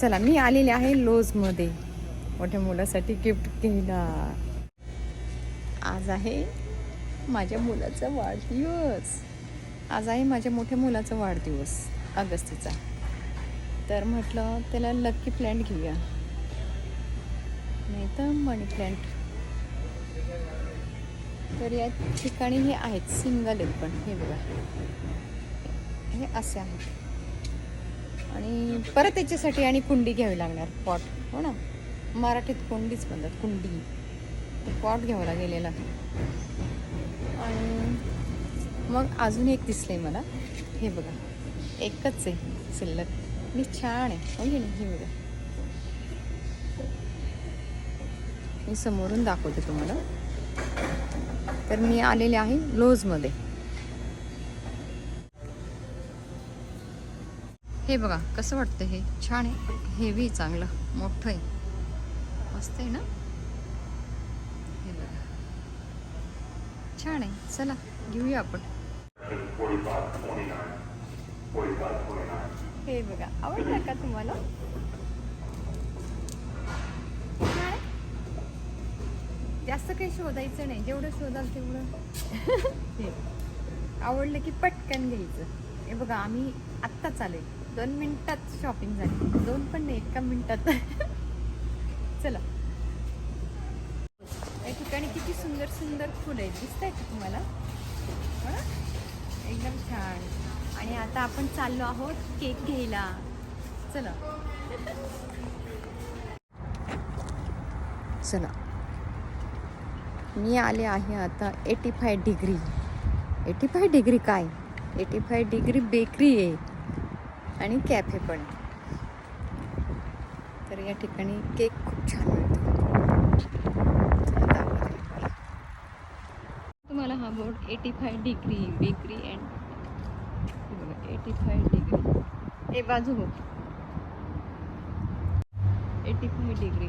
चला मी आलेले आहे लोजमध्ये. मोठ्या मुलासाठी गिफ्ट घ्यायला. आज आहे माझ्या मुलाचा वाढदिवस. आज आहे माझ्या मोठ्या मुलाचा वाढदिवस अगस्तीचा तर म्हटलं त्याला लक्की प्लॅन्ट घेऊया. नाही तर मनी प्लॅन्ट तर या ठिकाणी हे आहेत सिंगल आहेत पण हे बघा. हे असे आहेत. आणि परत त्याच्यासाठी आणि कुंडी घ्यावी लागणार पॉट हो ना? मराठीत कुंडीच म्हणतात कुंडी. पॉट घ्यावा लागेलेला. आणि मग अजून एक दिसलंय मला. हे बघा. एकच आहे शिल्लक. मी छान आहे. हो नाही? हे बघा. मी समोरून दाखवते तुम्हाला. तर मी आलेले आहे लोजमध्ये. हे बघा कसं वाटतं हे? छान आहे. हेवी चांगलं. मोठं आहे. मस्त आहे ना? हे बघा. छान आहे. चला घेऊया आपण. हे बघा आवडलं का तुम्हाला? छान आहे? जास्त काही शोधायचं नाही. जेवढं शोधाल तेवढं. हे आवडलं की पटकन घ्यायचं. हे बघा आम्ही आत्ताच चालेल दोन मिनटात शॉपिंग झाली. दोन पण नाही एका मिनटात. चला. या ठिकाणी किती सुंदर सुंदर फुलं आहेत. दिसत आहेत का तुम्हाला? एकदम छान. आणि आता आपण चाललो आहोत केक घ्यायला. चला. चला. मी आले आहे आता eighty five degree eighty five degree काय? एटी फाय डिग्री बेकरी आहे. आणि कॅफे पण. तर या ठिकाणी केक खूप छान मिळतो. तुम्हाला. हा board eighty five degree bakery and eighty five degree ए बाजू बघ. एटी फाय डिग्री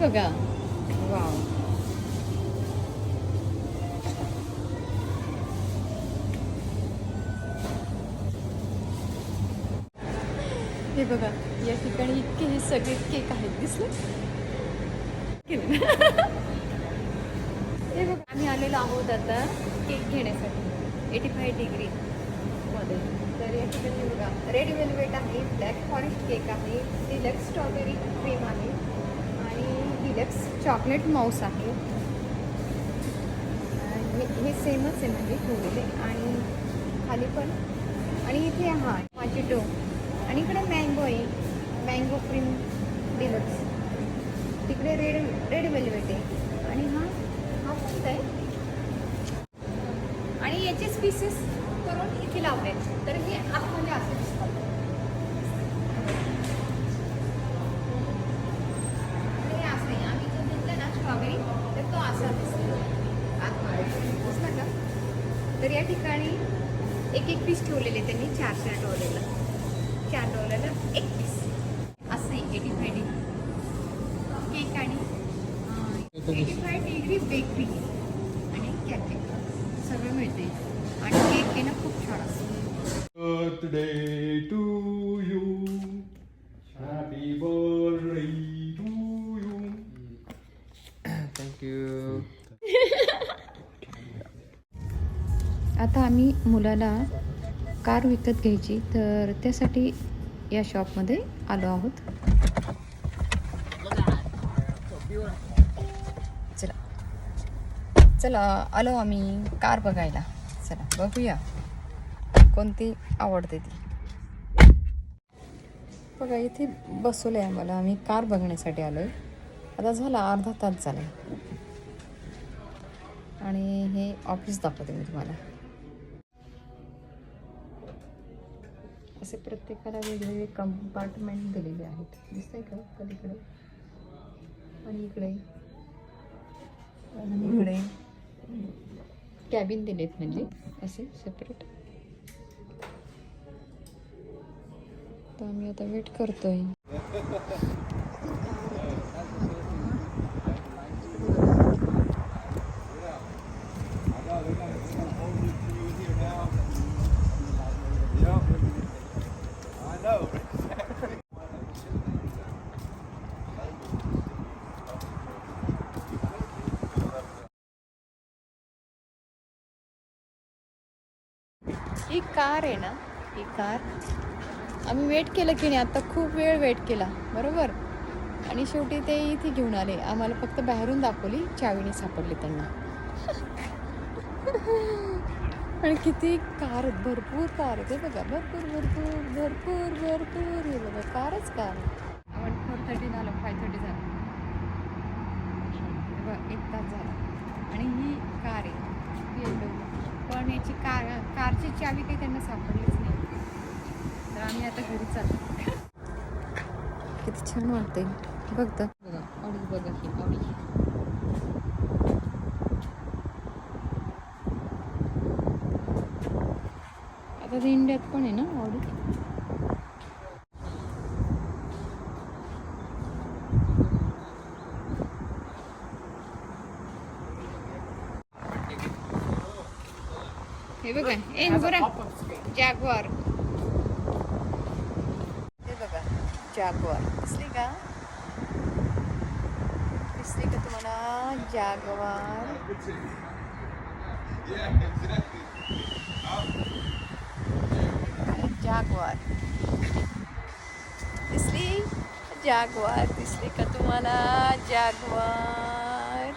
बघा. वाव. हे बघा या ठिकाणी इतके हे सगळे केक आहेत दिसले? हे बघा आम्ही आलेलो आहोत आता केक घेण्यासाठी एटी फाय डिग्री मध्ये. तर या ठिकाणी बघा रेड वेल्वेट आहे ब्लॅक फॉरेस्ट केक आहे डिलक्स स्ट्रॉबेरी क्रीम आहे. आणि चॉकलेट माऊस आहे. आणि हे हे सेमच आहे म्हणजे ठेवलेले. आणि खाली पण. आणि इथे हा माजिटो आणि इकडे मँगो आहे. मँगो क्रीम डिलक्स तिकडे रेड रेड वेलवेट आहे. आणि हा हा कोणता आहे. आणि याचेच पीसेस करून इथे लावले. तर हे आतमध्ये असेल दिसतात आणि हे असं आहे आम्ही जो घेतला ना स्ट्रॉबेरी तर तो असा दिसतो आतमध्ये दिसला का तर या ठिकाणी एक एक पीस ठेवलेले त्यांनी चार चार डॉलरला चार डॉलरला एक मुलाला कार विकत घ्यायची तर त्यासाठी या शॉपमध्ये आलो आहोत. चला. चला आलो आम्ही कार बघायला. चला बघूया. कोणती आवडते ती? बघा इथे बसवलं आहे आम्हाला. आम्ही कार बघण्यासाठी आलो आहे आता झाला अर्धा तास झाला. आणि हे ऑफिस दाखवते मी तुम्हाला. असे प्रत्येकाला वेगवेगळे कंपार्टमेंट दिलेले आहेत. दिसतंय का पलीकडे? आणि इकडे? आणि इकडे? कॅबिन दिलेत म्हणजे असे सेपरेट तर आम्ही आता वेट करतोय. कार आहे ना ही कार. आम्ही वेट केलं की नाही आता खूप वेळ वेट केला बरोबर? आणि शेवटी ते इथे घेऊन आले. आम्हाला फक्त बाहेरून दाखवली चावीने सापडली त्यांना. आणि किती कार आहेत भरपूर कार आहेत. बघा भरपूर भरपूर भरपूर भरपूर. हे बघा कारच कार. आपण फोर थर्टी झालं फाय थर्टी झालं. हे एक तास झाला. आणि ही कार आहे. पण याची कार कारची चावी काही त्यांना सापडलीच नाही. तर आम्ही आता घरी चाललो. किती छान वाटते बघ तर. बघा ऑडी बघा ही ऑडी आता इंडियात पण आहे ना ऑडी हे बघा ए बरं जॅगवार. हे बघा जॅगवार. दिसली का? दिसली का तुम्हाला? जॅगवार. जॅगवार. दिसली? जॅगवार. दिसली का तुम्हाला? जॅगवार.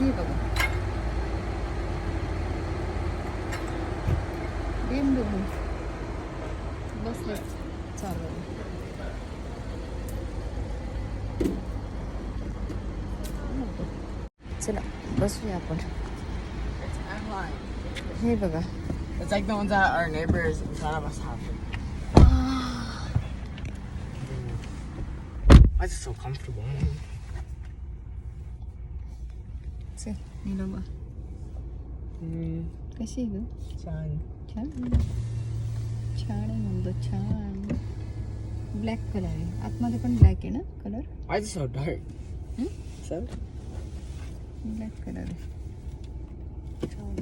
हे बघा. BMW बसले चालू चला बसूया आपण हे बघा It's like the ones that our neighbors in front of us have. Why is it so comfortable? चल निलोबा Mm, कशी आहे ग Chan. छान छान आहे म्हणतो छान ब्लॅक कलर आहे आतमध्ये पण ब्लॅक आहे ना colour dark? Hmm? So? Black colour आहे छान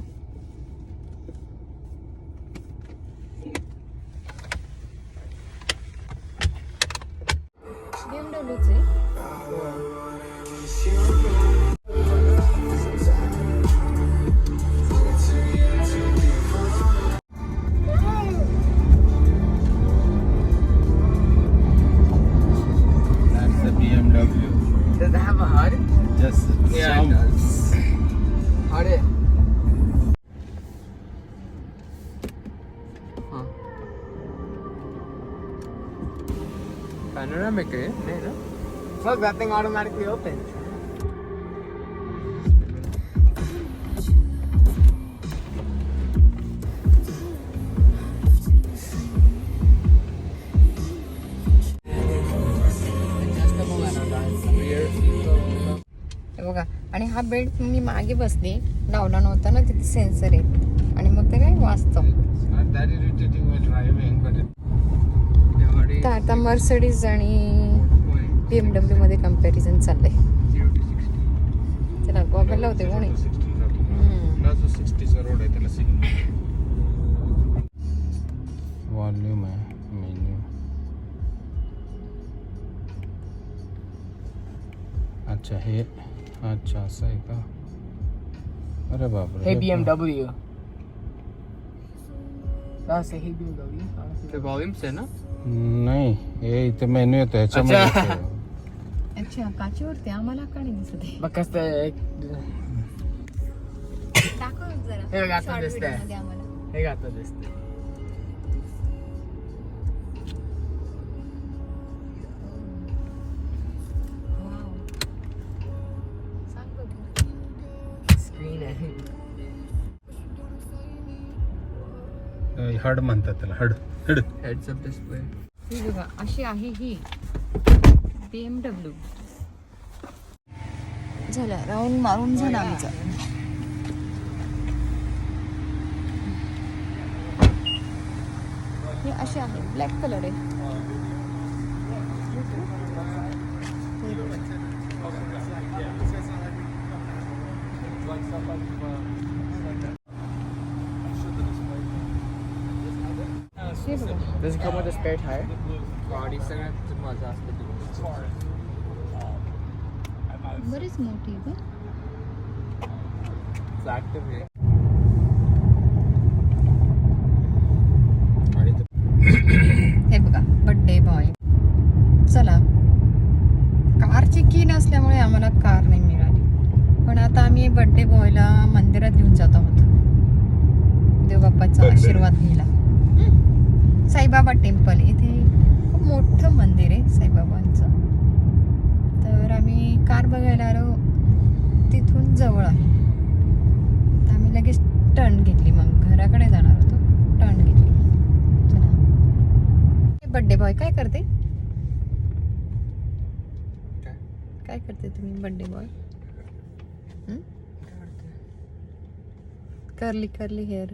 आड़े हाँ panoramic eh no? Well, that thing automatically opens. हा बेल्ट मी मागे बसली. लावला नव्हता ना तिथे सेन्सर आहे. आणि मग ते काय वाचतं. तर आता मर्सडीज आणि बी एम डब्ल्यूमध्ये कंपॅरिझन चाललंय. त्याला चला गॉगल लावते कोणी? Zero to 60 चा road. हम्म. ना जो 60 चा रोड आहे वॉल्यूम आहे मेन्यू अच्छा हे अच्छा असं आहे का? अरे बापरे Hey हे hey BMW. The volume से ना? नाही हे इथे मेन्यू येतो अच्छा. अच्छा काचेवरती आम्हाला का नाही दिसत आहे? दाखव जरा. हे बघा, आता Short दिसतंय. video मध्ये आम्हाला. they got the हड म्हणतात त्याला हड हड. हेड्स अप डिस्प्ले ही बघा अशी आहे ही. बी एम डब्ल्यू झाला राऊंड मारून झाला आमचा. हे अशी आहे ब्लॅक कलर आहे. हे receivable. Does it come with a spare tire? What is motiva? It's active. me. Saibaba temple. इथे खूप मोठं मंदिर आहे साईबाबांचं. तर आम्ही कार बघायला आलो. तिथून जवळ आहे. तर आम्ही लगेच टर्न घेतली मग. घराकडे जाणार होतो. टर्न घेतली. चला. बर्थडे बॉय काय करते? काय? करते तुम्ही birthday boy curly curly hair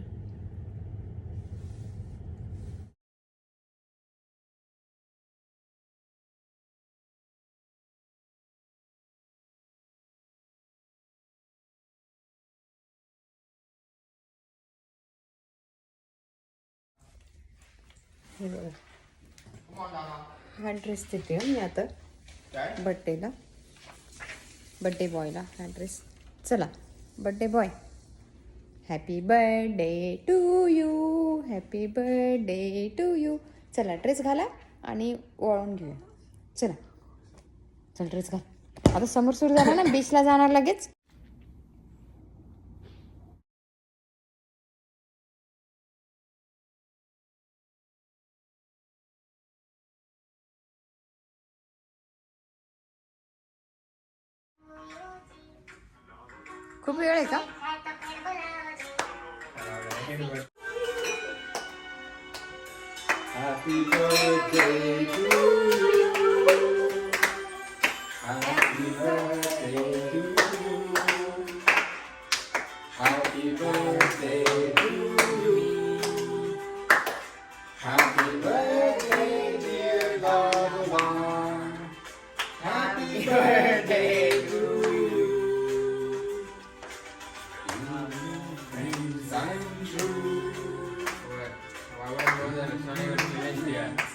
हे बघा हा ड्रेस देते मी आता. बड्डेला बड्डे बॉयला हा ड्रेस चला birthday boy happy birthday to you happy birthday to you चला ड्रेस घाला आणि वळून घेऊया. चला. चल ड्रेस घाल. आता समोर सुरू झाला ना बीचला जाणार लगेच. खूप वेळ आहे का Happy birthday to you. Happy birthday Wow, well done, Sonny. Good to meet you.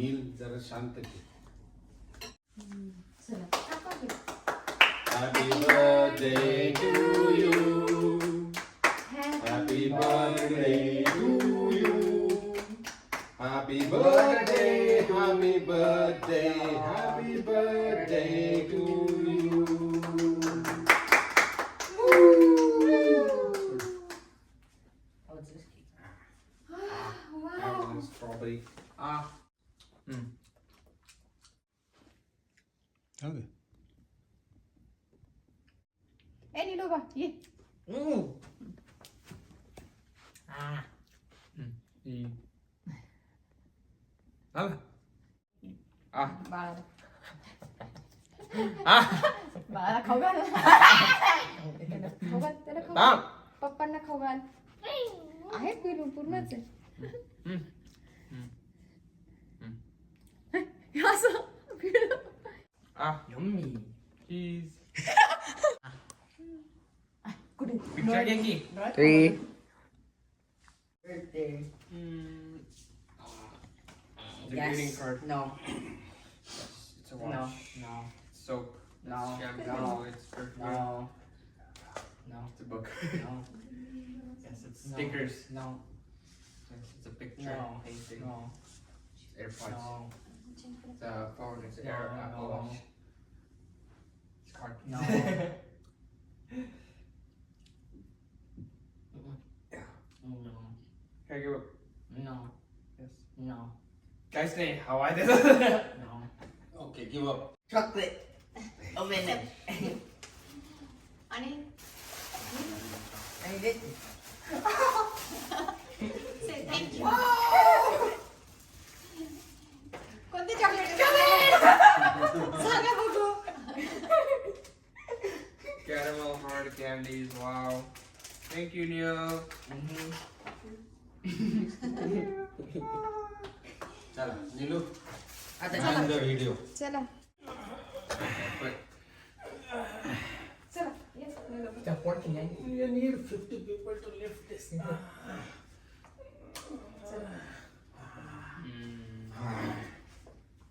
नील जरा शांत घे Okay. ए निलोबा ये Ooh. Ah. Hmm. E. Ah. Ah. बाळाला Ah. बाळाला खाऊ घाल त्याला खाऊ घाल त्याला खाऊ. Ah. पप्पांना खाऊ घाल आहे पिलू पूर्णच आहे. असं Ah. Yummy. Cheese. Good. Picture Jackie. Three. Birthday. Mm. Yes. greeting card. No. It's a watch. No. No. Soap. No. Shampoo. No. It's perfume. No. No. It's a book. no. Yes, it's no. stickers. No. It's a picture. No. Painting. No. AirPods. No. The phone is no, Air no, Apple Watch card. No. No. Can I give up? No. Yes. No. Guys, say how I did. No. Okay, give up. Chocolate. Open it. आणि I did. say thank you. Caramel hard candies. Wow. Thank you, Neil. Mm-hmm. चला नीलू आता and the video. चला But चला yes It's working, eh? You need 50 people to lift this.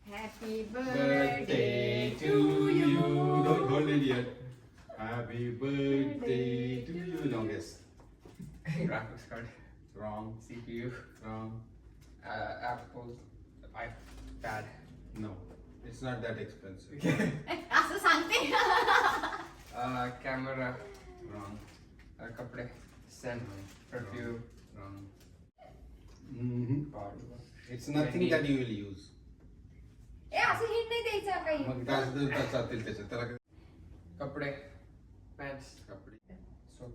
Happy Birthday to you. Don't hold it yet. Happy birthday to you. No, guess. graphics card, Wrong. CPU, Wrong. uh, Apple, iPad. No. It's not that expensive. असं सांगते Uh, camera, Wrong. uh, kapde, scent, perfume, Wrong. Mm-hmm. body wash. It's nothing that you will use. ए असं hint नाही द्यायचं काही मग तास दोन तास जातील त्याच्यात त्याला काय Kapde, pants, कपडे soap,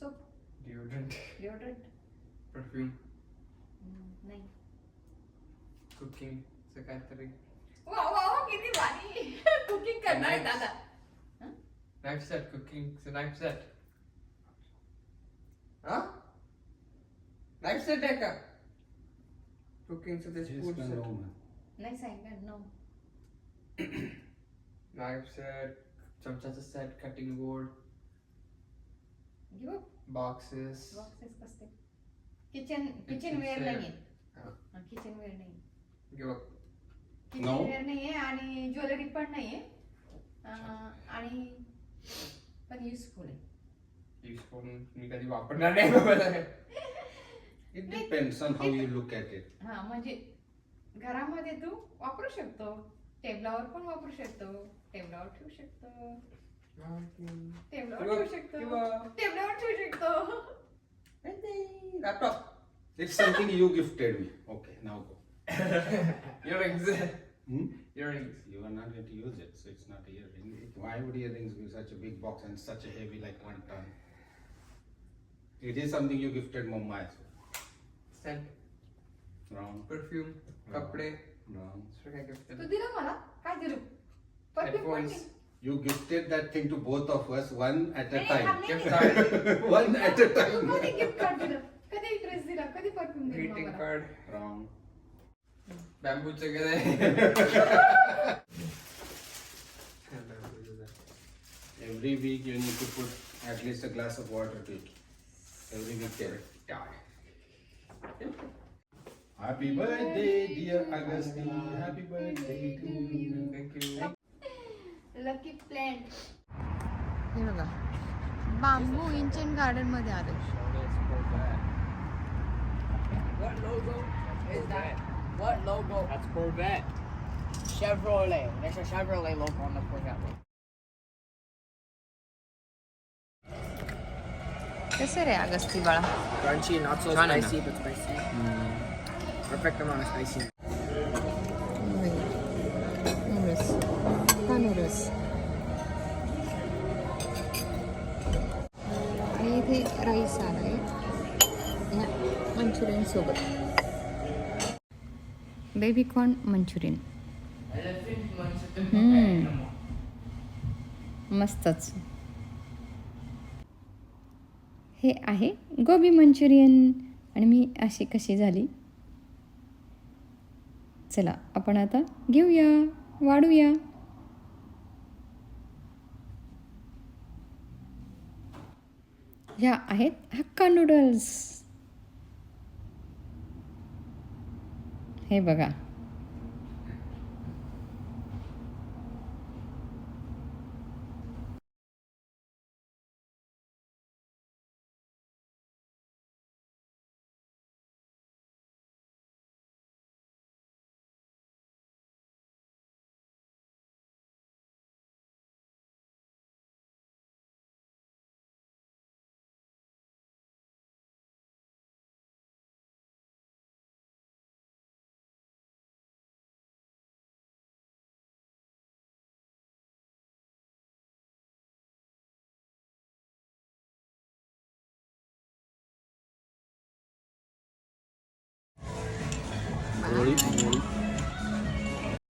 soap deodorant, deodorant perfume, नाही cooking, so kaitari. वा वा वा किती भारी कुकिंग करणार आहे दादा Knife set, cooking, it's a knife set. Huh? Knife set है क्या? Cooking so this food set. नाही सांगितलं नो Knife set, चमचाचा set, cutting board, घेऊ boxes. बॉक्सेस कसते kitchen kitchen Kitchen ware set. नाहीये हा. किचन वेअर नाही Give up. Kitchen No. Ware नाहीये आणि ज्वेलरी पण नाहीये आणि पण युजफुल आहे Useful. मी कधी वापरणार नाही बाबा. It depends on how you look at it. हा म्हणजे घरामध्ये तू वापरू शकतो टेबलावर पण वापरू शकतो टेबलावर ठेवू शकतो टेबलावर किंवा- ठेवू शकतो किंवा- टेबलावर ठेवू शकतो Laptop. It's something you gifted me. Okay, now go. Earrings. Hmm? Earrings. You are not going to use it, so it's not earring. Why would earrings be such a big box and such a heavy, like one ton? It is something you gifted Mumma as well. Scent. Wrong. Perfume. कपडे. Wrong. दुसरं काय gift तू दिलं? दिलं मला काय दिलं perfume पण Headphones. नाही. You gifted that thing to both of us, one at a नाही, थांब, time. नाही, Gift नाही. card. one at a Tu time. कधी गिफ्ट कार्ड दिलं कधी ड्रेस दिला कधी परफ्यूम दिलं Greeting मला card. Wrong. बॅम्बूचं गेलंय. Every week you need to put at least a glass of water to it. Every week there. Happy birthday, dear Agasti. Happy birthday to you. Thank you. Lucky plant हे बघा बांबू Incheon गार्डनमध्ये आलो What logo is that? What logo? That's Corvette. Chevrolet. There's a Chevrolet logo on the Corvette. कसं रे अगस्ती बाळा Crunchy, not so Chana. spicy, but spicy. Perfect amount of spicy. Rice आलाय ह्या Manchurian सोबत baby corn Manchurian. मस्तच. हे आहे गोबी Manchurian आणि मी अशी कशी झाली? चला आपण आता घेऊया वाढूया. ह्या आहेत हक्का नूडल्स हे बघा.